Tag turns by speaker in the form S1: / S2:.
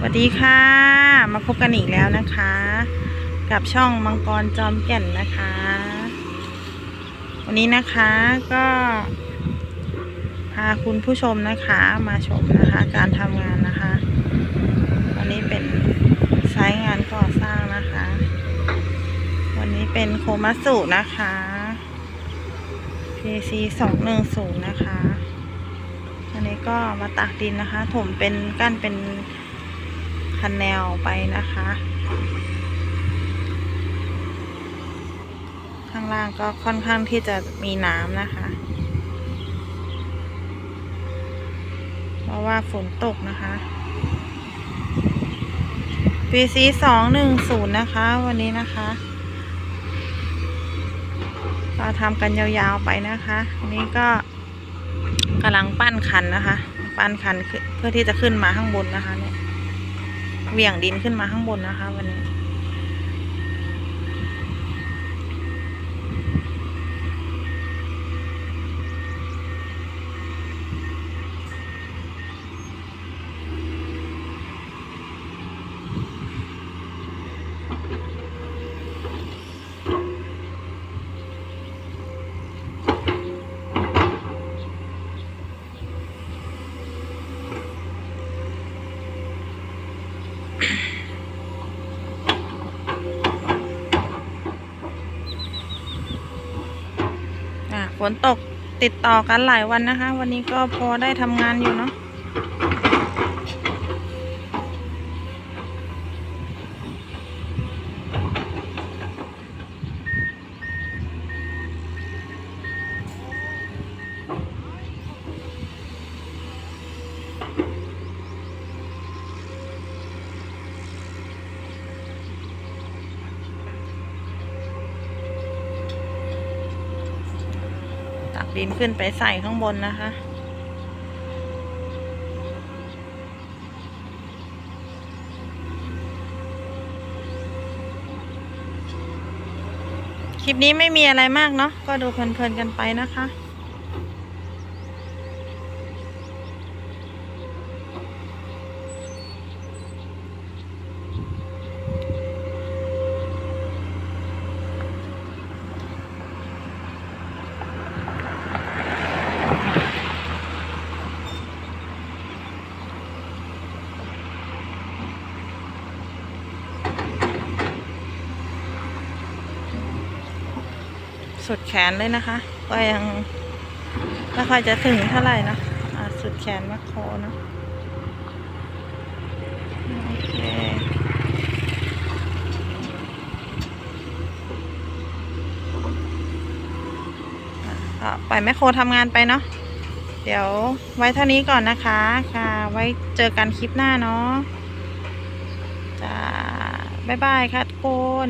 S1: สวัสดีค่ะ มาพบกันอีกแล้วนะคะ กับช่องมังกรจอมแก่นนะคะ วันนี้นะคะก็พาคุณผู้ชมนะคะมาชมนะคะ การทำงานนะคะวันนี้เป็นไซต์งานก่อสร้างนะคะ วันนี้เป็นโคมัสุนะคะ PC สองหนึ่งศูนย์นะคะ อันนี้ก็มาตักดินนะคะ ถมเป็นกั้นเป็น คันแนวไปนะคะ ข้างล่างก็ค่อนข้างที่จะมีน้ำนะคะ เพราะว่าฝนตกนะคะ PC สองหนึ่งศูนย์นะคะ วันนี้นะคะก็ทำกันยาวๆไปนะคะอันนี้ก็กำลังปั้นคันนะคะ ปั้นคันเพื่อที่จะขึ้นมาข้างบนนะคะเนี่ย เหวี่ยงดินขึ้นมาข้างบนนะคะ วันนี้ ฝนตกติดต่อกันหลายวันนะคะ วันนี้ก็พอได้ทำงานอยู่เนาะ ดินขึ้นไปใส่ข้างบนนะคะ คลิปนี้ไม่มีอะไรมากเนาะก็ดูเพลินๆกันไปนะคะ สุดแขนเลยนะคะ ก็ยังไม่ค่อยจะถึงเท่าไหร่นะอาสุดแขนแมคโครเนะโอเคปล่อยแมคโคทำงานไปเนาะเดี๋ยวไว้เท่านี้ก่อนนะคะค่ะ ไว้เจอกันคลิปหน้าเนาะจ้าบ๊ายบายค่ะทุกคน